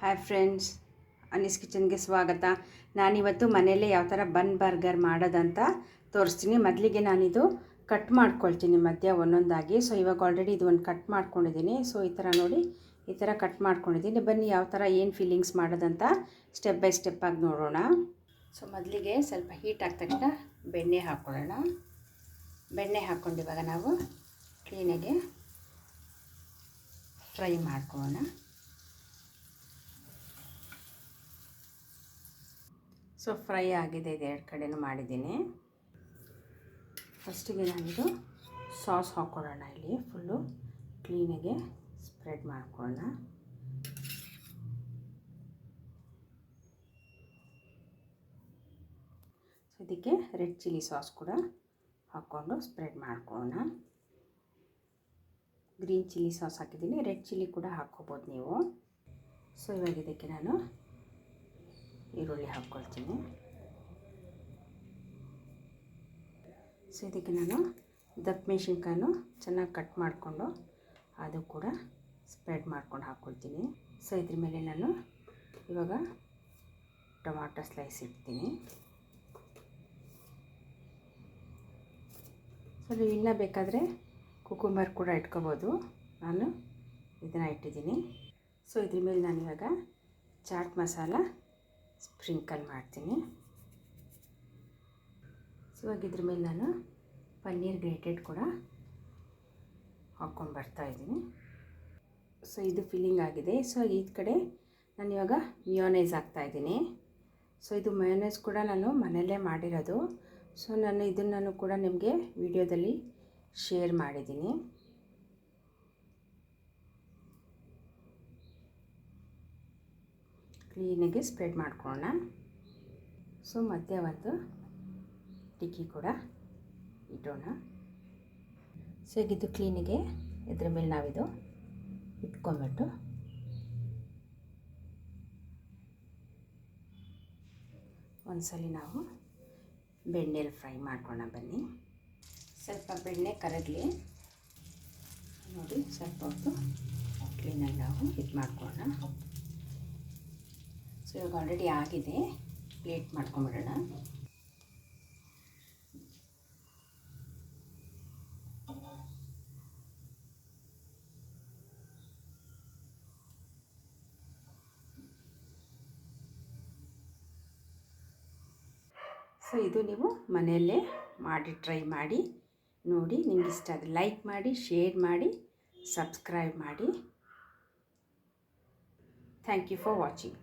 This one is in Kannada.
ಹಾಯ್ ಫ್ರೆಂಡ್ಸ್ ಅನೀಸ್ ಕಿಚನ್ಗೆ ಸ್ವಾಗತ. ನಾನಿವತ್ತು ಮನೆಯಲ್ಲೇ ಯಾವ ಥರ ಬನ್ ಬರ್ಗರ್ ಮಾಡೋದಂತ ತೋರಿಸ್ತೀನಿ. ಮೊದಲಿಗೆ ನಾನಿದು ಕಟ್ ಮಾಡ್ಕೊಳ್ತೀನಿ ಮಧ್ಯ ಒಂದೊಂದಾಗಿ. ಸೊ ಇವಾಗ ಆಲ್ರೆಡಿ ಇದು ಒಂದು ಕಟ್ ಮಾಡ್ಕೊಂಡಿದ್ದೀನಿ. ಸೊ ಈ ಥರ ನೋಡಿ, ಈ ಥರ ಕಟ್ ಮಾಡ್ಕೊಂಡಿದ್ದೀನಿ. ಬನ್ನಿ ಯಾವ ಥರ ಏನು ಫೀಲಿಂಗ್ಸ್ ಮಾಡೋದಂತ ಸ್ಟೆಪ್ ಬೈ ಆಗಿ ನೋಡೋಣ. ಸೊ ಮೊದಲಿಗೆ ಸ್ವಲ್ಪ ಹೀಟ್ ಆದ ತಕ್ಷಣ ಬೆಣ್ಣೆ ಹಾಕ್ಕೊಳ್ಳೋಣ ಬೆಣ್ಣೆ ಹಾಕ್ಕೊಂಡು ಇವಾಗ ನಾವು ಕ್ಲೀನಾಗೆ ಫ್ರೈ ಮಾಡ್ಕೊಳ್ಳೋಣ. ಸೊ ಫ್ರೈ ಆಗಿದೆ ಇದೆ ಎರಡು ಕಡೆನೂ ಮಾಡಿದ್ದೀನಿ. ಫಸ್ಟಿಗೆ ನಾನಿದು ಸಾಸ್ ಹಾಕ್ಕೊಳ್ಳೋಣ ಇಲ್ಲಿ ಫುಲ್ಲು ಕ್ಲೀನಾಗೆ ಸ್ಪ್ರೆಡ್ ಮಾಡ್ಕೊಳ್ಳೋಣ. ಸೊ ಇದಕ್ಕೆ ರೆಡ್ ಚಿಲ್ಲಿ ಸಾಸ್ ಕೂಡ ಹಾಕ್ಕೊಂಡು ಸ್ಪ್ರೆಡ್ ಮಾಡ್ಕೊಳ್ಳೋಣ. ಗ್ರೀನ್ ಚಿಲ್ಲಿ ಸಾಸ್ ಹಾಕಿದ್ದೀನಿ ರೆಡ್ ಚಿಲ್ಲಿ ಕೂಡ ಹಾಕ್ಕೋಬೋದು ನೀವು. ಸೊ ಇವಾಗ ಇದಕ್ಕೆ ನಾನು ಈರುಳ್ಳಿ ಹಾಕ್ಕೊಳ್ತೀನಿ. ಸೊ ಇದಕ್ಕೆ ನಾನು ದಪ್ಪ ಮೆಣಸಿನ್ಕಾಯನ್ನು ಚೆನ್ನಾಗಿ ಕಟ್ ಮಾಡಿಕೊಂಡು ಅದು ಕೂಡ ಸ್ಪ್ರೆಡ್ ಮಾಡ್ಕೊಂಡು ಹಾಕ್ಕೊಳ್ತೀನಿ. ಸೊ ಇದ್ರ ಮೇಲೆ ನಾನು ಇವಾಗ ಟೊಮಾಟೊ ಸ್ಲೈಸ್ ಇಡ್ತೀನಿ. ಸೊ ನೀವು ಇನ್ನೂ ಬೇಕಾದರೆ ಕುಕುಂಬರ್ ಕೂಡ ಇಟ್ಕೋಬೋದು. ನಾನು ಇದನ್ನು ಇಟ್ಟಿದ್ದೀನಿ. ಸೊ ಇದ್ರ ಮೇಲೆ ನಾನು ಇವಾಗ ಚಾಟ್ ಮಸಾಲ ಸ್ಪ್ರಿಂಕಲ್ ಮಾಡ್ತೀನಿ. ಸೊ ಇದ್ರ ಮೇಲೆ ನಾನು ಪನ್ನೀರ್ ಗ್ರೇಟೆಡ್ ಕೂಡ ಹಾಕ್ಕೊಂಡು ಬರ್ತಾಯಿದ್ದೀನಿ ಸೊ ಇದು ಫಿಲ್ಲಿಂಗ್ ಆಗಿದೆ. ಸೊ ಈ ಕಡೆ ನಾನು ಇವಾಗ ಮಿಯೋನೈಸ್ ಹಾಕ್ತಾಯಿದ್ದೀನಿ ಸೊ ಇದು ಮಯೋನೈಸ್ ಕೂಡ ನಾನು ಮನೆಯಲ್ಲೇ ಮಾಡಿರೋದು. ಸೊ ನಾನು ಇದನ್ನು ಕೂಡ ನಿಮಗೆ ವಿಡಿಯೋದಲ್ಲಿ ಶೇರ್ ಮಾಡಿದ್ದೀನಿ. ಕ್ಲೀನಾಗಿ ಸ್ಪ್ರೆಡ್ ಮಾಡ್ಕೊಳ್ಳೋಣ. ಸೊ, ಮತ್ತೆ ಒಂದು ಟಿಕ್ಕಿ ಕೂಡ ಇಟ್ಟೋಣ ಸೊ ಇದು ಕ್ಲೀನಿಗೆ ಇದ್ರ ಮೇಲೆ ನಾವಿದು ಇಟ್ಕೊಂಬಿಟ್ಟು ಒಂದ್ಸಲಿ ನಾವು ಬೆಣ್ಣೆಲಿ ಫ್ರೈ ಮಾಡ್ಕೊಳ್ಳೋಣ ಬನ್ನಿ. ಸ್ವಲ್ಪ ಬೆಣ್ಣೆ ಕರಗಲಿ. ನೋಡಿ, ಸ್ವಲ್ಪ ಹೊತ್ತು ಕ್ಲೀನಾಗಿ ನಾವು ಇದು ಮಾಡ್ಕೊಳ್ಳೋಣ ಇವಾಗ ಆಲ್ರೆಡಿ ಆಗಿದೆ. ಪ್ಲೇಟ್ ಮಾಡ್ಕೊಂಬಿಡೋಣ. ಸೊ ಇದು ನೀವು ಮನೆಯಲ್ಲೇ ಮಾಡಿ ಟ್ರೈ ಮಾಡಿ, ನೋಡಿ, ನಿಮ್ಗೆ ಇಷ್ಟ ಆದರೆ ಲೈಕ್ ಮಾಡಿ ಶೇರ್ ಮಾಡಿ ಸಬ್ಸ್ಕ್ರೈಬ್ ಮಾಡಿ. Thank you for watching